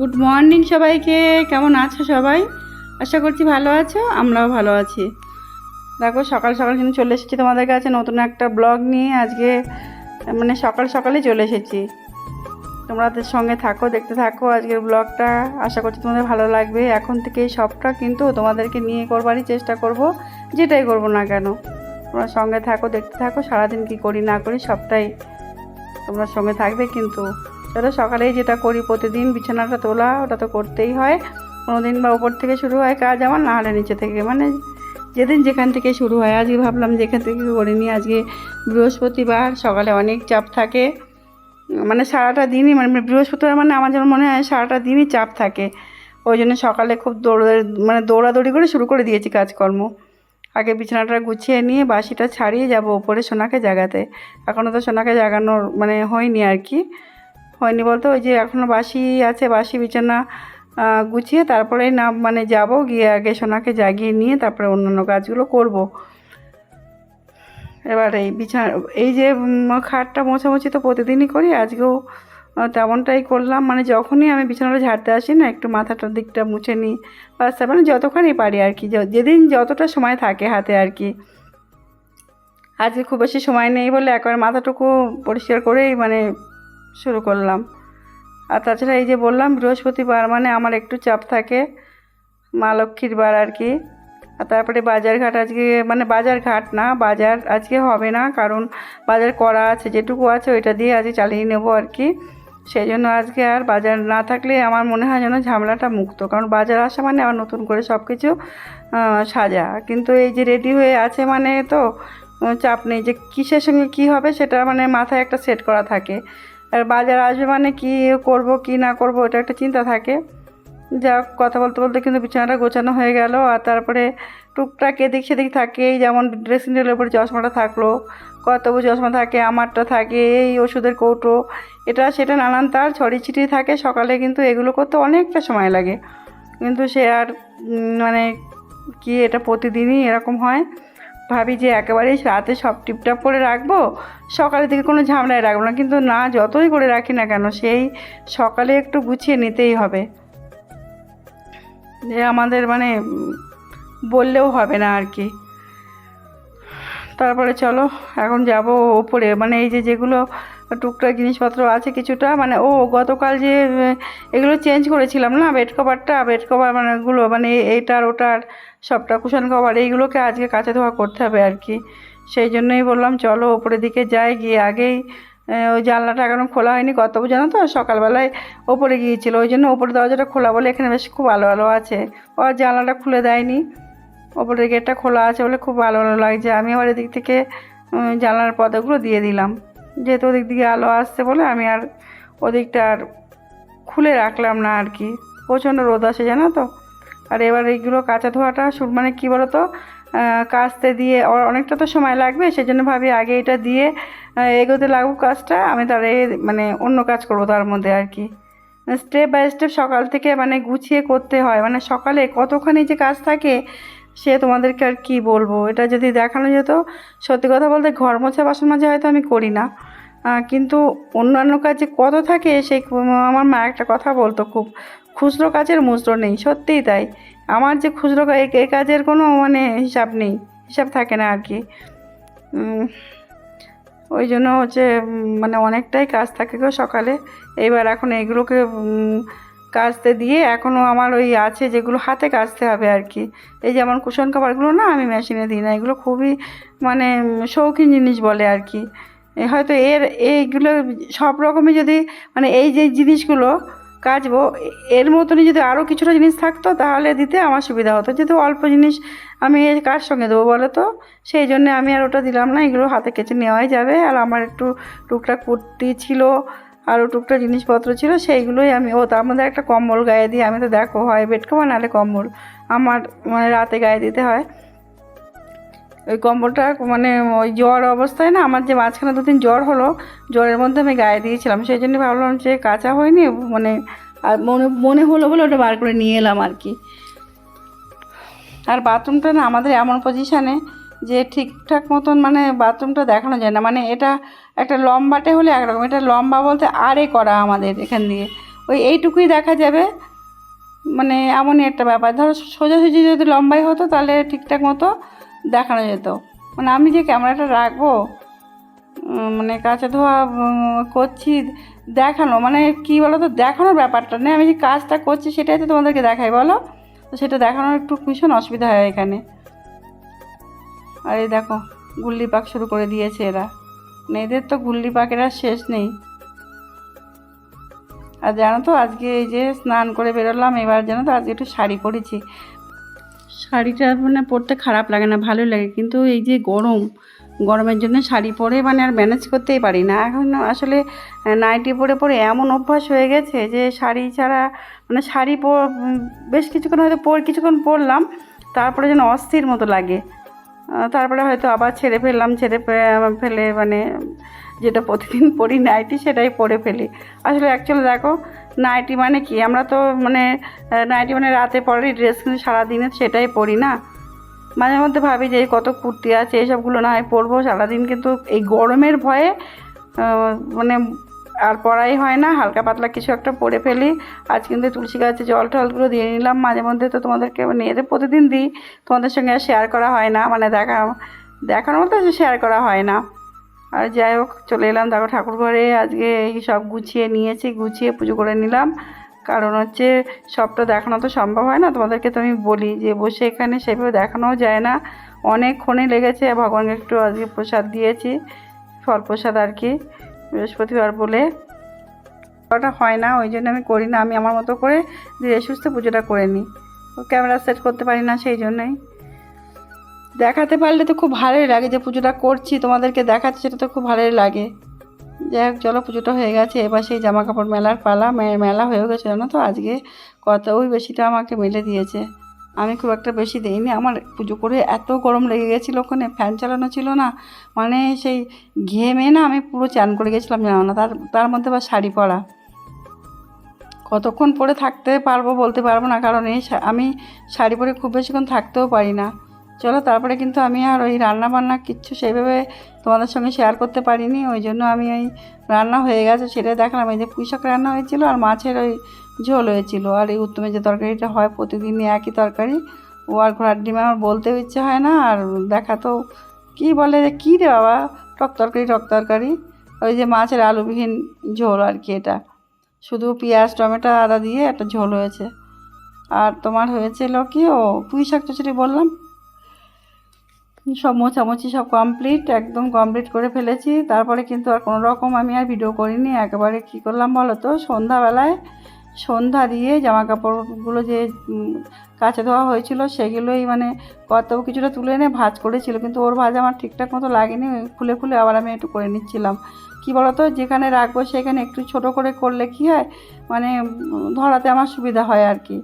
Good morning সবাইকে। কেমন আছো সবাই? আশা করছি ভালো আছো, আমরাও ভালো আছি। দেখো, সকাল সকাল কিন্তু চলে এসেছি তোমাদের কাছে নতুন একটা ব্লগ নিয়ে। আজকে মানে সকাল সকালে চলে এসেছি। তোমাদের সঙ্গে থাকো, দেখতে থাকো আজকের ব্লগটা। আশা করছি তোমাদের ভালো লাগবে। এখন থেকে সবটা কিন্তু তোমাদেরকে নিয়ে করবারই চেষ্টা করব। যেটাই করব না কেন। তোমরা সঙ্গে থাকো, দেখতে থাকো, সারাদিন কি করি না করি সবটাই তোমরা সঙ্গে থাকবে কিন্তু। চলো সকালেই যেটা করি প্রতিদিন বিছানাটা তোলা, ওটা তো করতেই হয়। কোনোদিন বা উপর থেকে শুরু হয় কাজ আমার, না হলে নিচে থেকে। মানে যেদিন যেখান থেকে শুরু হয়, আজকে ভাবলাম যেখান থেকে করিনি, আজকে বৃহস্পতিবার, সকালে অনেক চাপ থাকে। মানে সারাটা দিনই মানে বৃহস্পতিবার মানে আমার যেমন মনে হয় সারাটা দিনই চাপ থাকে। ওই জন্য সকালে খুব দৌড় মানে দৌড়াদৌড়ি করে শুরু করে দিয়েছি কাজকর্ম। আগে বিছানাটা গুছিয়ে নিয়ে বাসিটা ছাড়িয়ে যাব ওপরে সোনাকে জাগাতে। এখনও তো সোনাকে জাগানোর মানে হয়নি আর কি। হয়নি বলতে? ওই যে এখনও বাসি আছে, বাসি বিছানা গুছিয়ে তারপরে না মানে যাব, গিয়ে আগে সোনাকে জাগিয়ে নিয়ে তারপরে অন্যান্য কাজগুলো করব। এবার এই বিছানা, এই যে খাটটা মোছামুছি তো প্রতিদিনই করি, আজকেও তেমনটাই করলাম। মানে যখনই আমি বিছানাটা ঝাড়তে আসি না, একটু মাথাটার দিকটা মুছে নিই বাস মানে যতখানি পারি আর কি যেদিন যতটা সময় থাকে হাতে আর কি। আজকে খুব বেশি সময় নেই বলে একবার মাথাটুকু পরিষ্কার করেই মানে শুরু করলাম। আর তাছাড়া এই যে বললাম, বৃহস্পতিবার মানে আমার একটু চাপ থাকে মা লক্ষ্মীর বার আর কি। আর তারপরে বাজারঘাট আজকে মানে বাজার ঘাট না, বাজার আজকে হবে না, কারণ বাজার করা আছে, যেটুকু আছে ওইটা দিয়ে আজকে চালিয়ে নেব আর কি। সেই জন্য আজকে আর বাজার না থাকলে আমার মনে হয় যেন ঝামেলাটা মুক্ত, কারণ বাজার আসা মানে আবার নতুন করে সব কিছু সাজা। কিন্তু এই যে রেডি হয়ে আছে মানে তো, চাপ নেই যে কিসের সঙ্গে কি হবে সেটা মানে মাথায় একটা সেট করা থাকে। আর বাজার আসবে মানে কি করব, কি না করব এটা একটা চিন্তা থাকে। যা কথা বলতে বলতে কিন্তু বিছানাটা গোছানো হয়ে গেল, আর তারপরে টুকটাক এদিক সেদিক থাকে যেমন ড্রেসিং টেবিলের উপরে চশমাটা থাকল কতবু চশমা থাকে, আমারটা থাকে, এই ওষুধের কৌটো, এটা সেটা নানান তার ছড়ি ছিটিয়ে থাকে, সকালে কিন্তু এগুলো করতে অনেকটা সময় লাগে। কিন্তু সে আর মানে কি এটা প্রতিদিনই এরকম হয়। ভাবি যে একেবারেই রাতে সব টিপটাপ করে রাখব, সকালের দিকে কোনো ঝামেলায় রাখব না। কিন্তু না, যতই করে রাখি না কেন, সেই সকালে একটু গুছিয়ে নিতেই হবে। যে আমাদের মানে বললেও হবে না আর কি। তারপরে চলো, এখন যাব ওপরে। মানে এই যে যেগুলো টুকটাক জিনিসপত্র আছে কিছুটা। মানে ও গতকাল যে এগুলো চেঞ্জ করেছিলাম না? বেড কভারটা বেড কভার মানে এগুলো মানে এইটার ওটার সবটা কুশন কভার এইগুলোকে আজকে কাঁচা ধোয়া করতে হবে আর কি। সেই জন্যই বললাম, চলো ওপরের দিকে যাই, গিয়ে আগেই ওই জানলাটা এখনও খোলা হয়নি। কত জানো তো? সকালবেলায় ওপরে গিয়েছিল। ওই জন্য ওপরে দরজাটা খোলা বলে এখানে বেশ খুব ভালো ভালো আছে। ও জানলাটা খুলে দেয়নি। ওপরের গেটটা খোলা আছে বলে খুব ভালো ভালো লাগছে। আমি আবার এদিক থেকে জানলার পর্দাগুলো দিয়ে দিলাম। যেহেতু ওদিক দিকে আলো আসছে বলে আমি আর ওদিকটা আর খুলে রাখলাম না আর কি। প্রচণ্ড রোদ আসে, জানো তো? আর এবার এইগুলো কাঁচা ধোয়াটা শুরু মানে কী বলো তো কাচতে দিয়ে অনেকটা তো সময় লাগবে সেই জন্য ভাবি আগে এটা দিয়ে এগোতে লাগুক কাজটা, আমি তার মানে অন্য কাজ করব তার মধ্যে আর কি। স্টেপ বাই স্টেপ সকাল থেকে মানে গুছিয়ে করতে হয় মানে সকালে কতখানি যে কাজ থাকে, সে তোমাদেরকে আর কি বলব? এটা যদি দেখানো যেত, সত্যি কথা বলতে ঘর মোছা বাসন মাজা হয়তো আমি করি না। কিন্তু অন্যান্য কাজে কত থাকে সেই আমার মা একটা কথা বলতো খুব, খুচরো কাজের মুচরো নেই, সত্যিই তাই। আমার যে খুচরো এই- কাজের কোনো মানে হিসাব নেই, হিসাব থাকে না আর কি। ওই জন্য হচ্ছে মানে অনেকটাই কাজ থাকে গো সকালে। এবার এখন এগুলোকে কাচতে দিয়ে এখনও আমার ওই আছে যেগুলো হাতে কাচতে হবে আর কি। এই যেমন কুশন কাভারগুলো না আমি মেশিনে দিই না, এগুলো খুবই মানে শৌখিন জিনিস বলে আর কি। হয়তো এর, এইগুলো সব রকমই যদি মানে এই যে জিনিসগুলো কাচবো, এর মতনই যদি আরও কিছুটা জিনিস থাকতো, তাহলে দিতে আমার সুবিধা হতো। যেহেতু অল্প জিনিস আমি এর কার সঙ্গে দেবো বলো তো? সেই জন্য আমি আর ওটা দিলাম না, এগুলো হাতে কেচে নেওয়াই যাবে। আর আমার একটু টুকটাক কুর্তি ছিল আরও টুকটাক জিনিসপত্র ছিল, সেইগুলোই আমি, ও তার মধ্যে একটা কম্বল গায়ে দিই আমি তো দেখো হয় বেড কভার নাহলে কম্বল। আমার মানে রাতে গায়ে দিতে হয়। ওই কম্বলটা মানে ওই জ্বর অবস্থায় না, আমার যে মাঝখানে দুদিন জ্বর হলো, জ্বরের মধ্যে আমি গায়ে দিয়েছিলাম। সেই জন্য ভাবলাম যে কাঁচা হয়নি মানে আর মনে মনে হলো বলে ওটা বার করে নিয়ে এলাম আর কি। আর বাথরুমটা না আমাদের এমন পজিশানে যে ঠিকঠাক মতন মানে বাথরুমটা দেখানো যায় না। মানে এটা একটা লম্বাটে হলে একরকম, এটা লম্বা বলতে আরে করা আমাদের এখান দিয়ে। ওই এইটুকুই দেখা যাবে মানে এমনই একটা ব্যাপার। ধরো সোজাসুজি যদি লম্বাই হতো তাহলে ঠিকঠাক মতো দেখানো যেত। মানে আমি যে ক্যামেরাটা রাখব মানে কাঁচা ধোয়া করছি, দেখানো মানে কি বলো তো দেখানোর ব্যাপারটা নেই। আমি যে কাজটা করছি সেটাই তো তোমাদেরকে দেখাই, বলো? তো সেটা দেখানোর একটু ভীষণ অসুবিধা হয় এখানে। আর এই দেখো, গুল্লি পাক শুরু করে দিয়েছে এরা। মানে এদের তো গুল্লি পাকের আর শেষ নেই। আর জানো তো, আজকে এই যে স্নান করে বেরোলাম, এবার জানো তো আজকে একটু শাড়ি পরেছি। শাড়িটা মানে পরতে খারাপ লাগে না, ভালোই লাগে। কিন্তু এই যে গরম, গরমের জন্য শাড়ি পরে মানে আর ম্যানেজ করতেই পারি না। এখন আসলে নাইটি পরে পরে এমন অভ্যাস হয়ে গেছে যে শাড়ি ছাড়া মানে শাড়ি বেশ কিছুক্ষণ হয়তো পর, কিছুক্ষণ পরলাম, তারপরে যেন অস্থির মতো লাগে। তারপরে হয়তো আবার ছেড়ে ফেললাম, ছেড়ে ফেলে মানে যেটা প্রতিদিন পরি নাইটি সেটাই পরে ফেলি। আসলে অ্যাকচুয়ালি দেখো নাইটি মানে কি? আমরা তো মানে নাইটি মানে রাতে পরে ড্রেস কিন্তু সারাদিনে সেটাই পরি না। মাঝে মধ্যে ভাবি যে কত কুর্তি আছে এইসবগুলো না হয় পরবো। সারাদিন কিন্তু এই গরমের ভয়ে মানে আর পরাই হয় না। হালকা পাতলা কিছু একটা পরে ফেলি। আজ কিন্তু তুলসী গাছে জল টলগুলো দিয়ে নিলাম। মাঝে মধ্যে তো তোমাদেরকে নিয়ে প্রতিদিন দিই। তোমাদের সঙ্গে শেয়ার করা হয় না। মানে দেখা, দেখানোর মতো শেয়ার করা হয় না। আর যাই হোক, চলে এলাম দেখো ঠাকুর ঘরে। আজকে এই সব গুছিয়ে নিয়েছি, গুছিয়ে পুজো করে নিলাম। কারণ হচ্ছে সবটা দেখানো তো সম্ভব হয় না। তোমাদেরকে তো আমি বলি যে বসে এখানে সেভাবে দেখানোও যায় না। অনেকক্ষণই লেগেছে, ভগবানকে একটু আজকে প্রসাদ দিয়েছি, ফল প্রসাদ আর কি, বৃহস্পতিবার বলে। ওটা হয় না, ওই জন্য আমি করি না, আমি আমার মতো করে ধীরে সুস্থে পুজোটা করে নিই। ক্যামেরা সেট করতে পারি না সেই জন্যই। দেখাতে পারলে তো খুব ভালোই লাগে যে পুজোটা করছি, তোমাদেরকে দেখাচ্ছি সেটা তো খুব ভালোই লাগে। যাই হোক, চলো, পুজোটা হয়ে গেছে। এবার সেই জামা কাপড় মেলার পালা মেলা হয়ে গেছে, জানো তো? আজকে কত ওই বেশিটা আমাকে মেলে দিয়েছে। আমি খুব একটা বেশি দিইনি। আমার পুজো করে এত গরম লেগে গেছিল ওখানে, ফ্যান চালানো ছিল না। মানে সেই ঘেমে না আমি পুরো চান করে গেছিলাম, জানো না? তার তার মধ্যে আবার শাড়ি পরা। কতক্ষণ পরে থাকতে পারব বলতে পারব না, কারণ এই আমি শাড়ি পরে খুব বেশিক্ষণ থাকতেও পারি না। চলো, তারপরে কিন্তু আমি আর ওই রান্না বান্না কিচ্ছু সেইভাবে তোমাদের সঙ্গে শেয়ার করতে পারিনি, ওই জন্য আমি ওই রান্না হয়ে গেছে, সেটাই দেখলাম। এই যে পুঁইশাক রান্না হয়েছিল আর মাছের ওই ঝোল হয়েছিল। আর এই উত্তমের যে তরকারিটা হয়, প্রতিদিনই একই তরকারি। ও আর ঘোড়ার ডিমে আমার বলতেও ইচ্ছে হয় না, আর দেখাতেও কী বলে যে কী রে বাবা? টক তরকারি টক তরকারি। ওই যে মাছের আলুবিহীন ঝোল আর কি এটা। শুধু পেঁয়াজ, টমেটো, আদা দিয়ে একটা ঝোল হয়েছে। আর তোমার হয়েছিল কি ও পুঁই শাক চচড়ি বললাম? সব মোছামুছি সব কমপ্লিট একদম কমপ্লিট করে ফেলেছি। তারপরে কিন্তু আর কোনো রকম আমি আর ভিডিও করিনি। একেবারে কী করলাম বলো তো? সন্ধ্যাবেলায় সন্ধ্যা দিয়ে জামা কাপড়গুলো যে কাছে ধোয়া হয়েছিল সেগুলোই মানে কত কিছুটা তুলে এনে ভাজ করেছিল, কিন্তু ওর ভাজ আমার ঠিকঠাক মতো লাগেনি। খুলে খুলে আবার আমি একটু করে নিচ্ছিলাম। কী বলতো? যেখানে রাখব সেখানে একটু ছোট করে করলে কি হয়? মানে ধরাতে আমার সুবিধা হয় আর কি।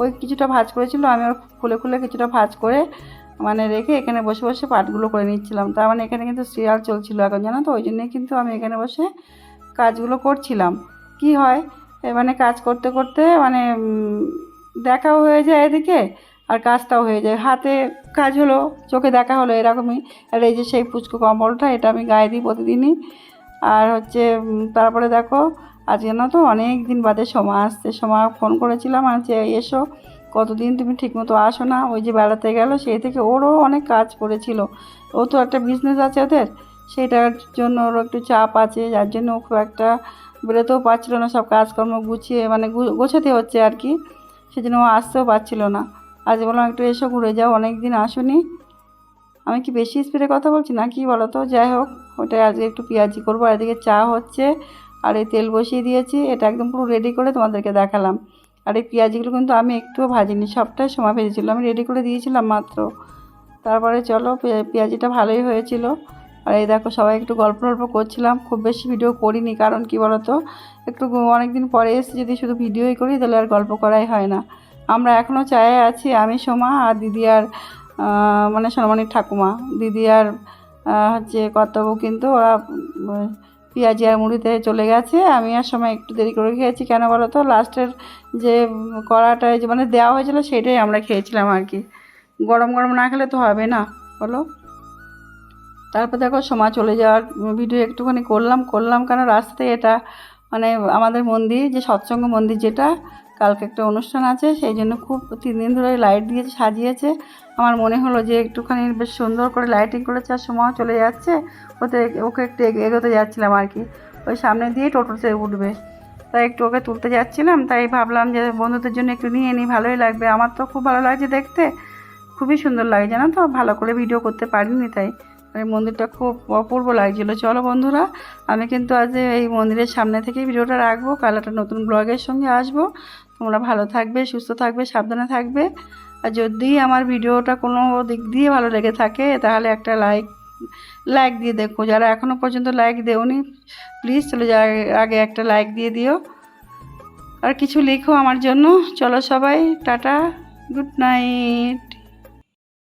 ওই কিছুটা ভাজ করেছিল, আমি ওর খুলে খুলে কিছুটা ভাজ করে মানে রেখে এখানে বসে বসে পাটগুলো করে নিচ্ছিলাম। তার মানে এখানে কিন্তু সিরিয়াল চলছিল এখন, জানো তো? ওই জন্যই কিন্তু আমি এখানে বসে কাজগুলো করছিলাম। কি হয়? মানে কাজ করতে করতে মানে দেখাও হয়ে যায় এদিকে আর কাজটাও হয়ে যায়। হাতে কাজ হলো, চোখে দেখা হলো এরকমই। আর এই যে সেই পুচকু কম্বলটা, এটা আমি গায়ে দিই প্রতিদিনই। আর হচ্ছে তারপরে দেখো আজকে না তো অনেক দিন বাদে সময় আসছে। সময় ফোন করেছিলাম আর যে এসো। কতদিন তুমি ঠিকমতো আসো না? ওই যে বেড়াতে গেল, সেই থেকে ওরও অনেক কাজ পড়েছিল। ও তো একটা বিজনেস আছে ওদের। সেইটার জন্য ওর একটু চাপ আছে, যার জন্য ও খুব একটা বেরোতেও পারছিল না। সব কাজকর্ম গুছিয়ে মানে গোছাতে হচ্ছে আর কি। সেজন্য ও আসতেও পারছিল না। আজ বললাম, একটু এসো ঘুরে যাও অনেক দিন আসুনি। আমি কি বেশি স্পিডে কথা বলছি না কি বলো তো যাই হোক, ওটাই আজকে একটু পেঁয়াজি করব। আর এদিকে চা হচ্ছে, আর এই তেল বসিয়ে দিয়েছি। এটা একদম পুরো রেডি করে তোমাদেরকে দেখালাম। আর এই পেঁয়াজিগুলো কিন্তু আমি একটুও ভাজিনি, সবটাই সময় ভেজেছিল আমি রেডি করে দিয়েছিলাম মাত্র। তারপরে চলো পেঁয়াজিটা ভালোই হয়েছিল। আর এই দেখো, সবাই একটু গল্প টল্প করছিলাম, খুব বেশি ভিডিও করিনি। কারণ কি বলতো, একটু অনেক দিন পরে এসে যদি শুধু ভিডিওই করি, তাহলে আর গল্প করাই হয় না। আমরা এখনও চায়ে আছি, আমি, সোমা আর দিদি আর মানে সোনামণির ঠাকুমা। দিদি আর হচ্ছে কর্তব্য কিন্তু ওরা পেঁয়াজি আর মুড়িতে চলে গেছে। আমি আর সময় একটু দেরি করে খেয়েছি। কেন বলো তো? লাস্টের যে কড়াটা যে মানে দেওয়া হয়েছিল সেটাই আমরা খেয়েছিলাম আর কি। গরম গরম না খেলে তো হবে না, বলো? তারপর দেখো সময় চলে যাওয়ার ভিডিও একটুখানি করলাম। করলাম কেন? রাস্তায় এটা মানে আমাদের মন্দির, যে সৎসঙ্গ মন্দির যেটা কালকে একটা অনুষ্ঠান আছে, সেই জন্য খুব তিন দিন ধরে লাইট দিয়েছে সাজিয়েছে। আমার মনে হলো যে একটুখানি বেশ সুন্দর করে লাইটিং করেছে আর সময় চলে যাচ্ছে, ওতে ওকে একটু এগ- এগোতে যাচ্ছিলাম আর কি। ওই সামনে দিয়ে টোটোতে উঠবে। তাই একটু ওকে তুলতে যাচ্ছিলাম, তাই ভাবলাম যে বন্ধুদের জন্য একটু নিয়ে নিই ভালোই লাগবে। আমার তো খুব ভালো লাগছে দেখতে। খুবই সুন্দর লাগে, জানো তো? ভালো করে ভিডিও করতে পারিনি তাই। এই মন্দিরটা খুব অপূর্ব লাগছিল। চলো বন্ধুরা, আমি কিন্তু আজ এই মন্দিরের সামনে থেকেই ভিডিওটা রাখব। কাল একটা নতুন ব্লগের সঙ্গে আসব। তোমরা ভালো থাকবে, সুস্থ থাকবে, সাবধানে থাকবে। আর যদি আমার ভিডিওটা কোনো দিক দিয়ে ভালো লেগে থাকে, তাহলে একটা লাইক লাইক দিয়ে দেখো। যারা এখনও পর্যন্ত লাইক দেওনি, প্লিজ চলে যা আগে একটা লাইক দিয়ে দিও। আর কিছু লিখো আমার জন্য। চলো সবাই, টাটা, গুড নাইট।